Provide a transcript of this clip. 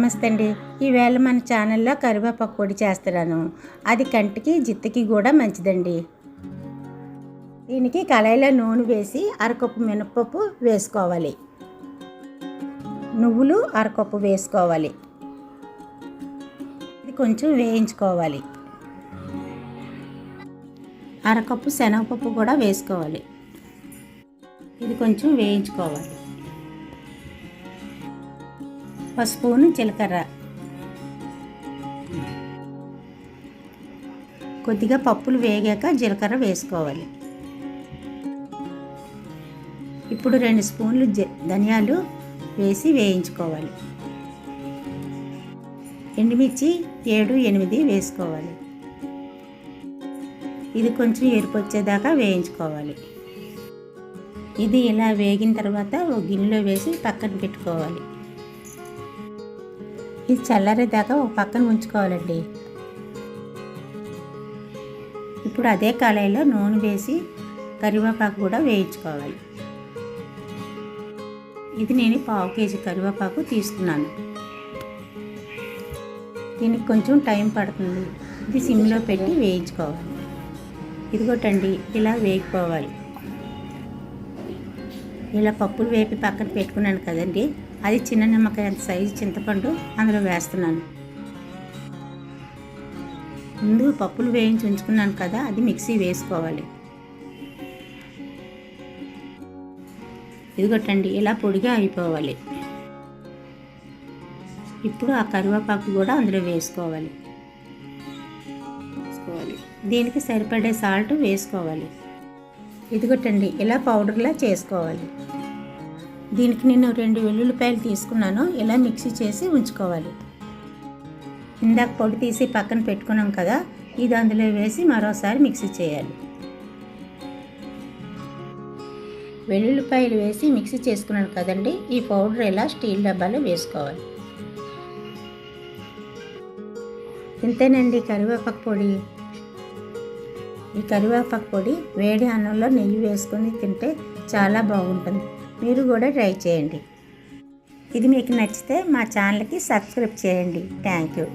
నమస్తే అండి ఈవేళ మన ఛానల్లో కరివేపాకు పొడి చేస్తున్నాను. అది కంటికి జిత్తుకి కూడా మంచిదండి. దీనికి కళాయిలో నూనె వేసి అరకప్పు మినపప్పు వేసుకోవాలి. నువ్వులు అరకప్పు వేసుకోవాలి. ఇది కొంచెం వేయించుకోవాలి. అరకప్పు శనగపప్పు కూడా వేసుకోవాలి. ఇది కొంచెం వేయించుకోవాలి. పసుపును జీలకర్ర. కొద్దిగా పప్పులు వేగాక జీలకర్ర వేసుకోవాలి. ఇప్పుడు రెండు స్పూన్లు ధనియాలు వేసి వేయించుకోవాలి. ఎండుమిర్చి ఏడు ఎనిమిది వేసుకోవాలి. ఇది కొంచెం ఎరుపు వచ్చేదాకా వేయించుకోవాలి. ఇది ఇలా వేగిన తర్వాత ఒక గిన్నెలో వేసి పక్కన పెట్టుకోవాలి. ఇది చల్లారేదాకా ఒక పక్కన ఉంచుకోవాలండి. ఇప్పుడు అదే కళాయిలో నూనె వేసి కరివేపాకు కూడా వేయించుకోవాలి. ఇది నేను పావు కేజీ కరివేపాకు తీసుకున్నాను. దీనికి కొంచెం టైం పడుతుంది. ఇది సిమ్లో పెట్టి వేయించుకోవాలి. ఇదిగోటండి ఇలా వేగిపోవాలి. ఇలా పప్పులు వేపి పక్కన పెట్టుకున్నాను కదండి. అది చిన్న నిమ్మకాయ అంత సైజు చింతపండు అందులో వేస్తున్నాను. ముందు పప్పులు వేయించి ఉంచుకున్నాను కదా అది మిక్సీ వేసుకోవాలి. ఇదిగొట్టండి ఇలా పొడిగా అయిపోవాలి. ఇప్పుడు ఆ కరివేపాకు కూడా అందులో వేసుకోవాలి. వేసుకోవాలి. దీనికి సరిపడే సాల్ట్ వేసుకోవాలి. ఇదిగొట్టండి ఇలా పౌడర్లా చేసుకోవాలి. దీనికి నేను రెండు వెల్లుల్లిపాయలు తీసుకున్నాను ఇలా మిక్సీ చేసి ఉంచుకోవాలి. ఇందాక పొడి తీసి పక్కన పెట్టుకున్నాం కదా ఇది అందులో వేసి మరోసారి మిక్సీ చేయాలి. వెల్లుల్లిపాయలు వేసి మిక్సీ చేసుకున్నాను కదండి ఈ పౌడర్ ఇలా స్టీల్ డబ్బాలో వేసుకోవాలి. ఇంతేనండి కరివేపాకు పొడి. ఈ కరివేపాకు పొడి వేడి అన్నంలో నెయ్యి వేసుకొని తింటే చాలా బాగుంటుంది. మీరు కూడా ట్రై చేయండి. ఇది మీకు నచ్చితే మా ఛానల్కి సబ్స్క్రైబ్ చేయండి. Thank you.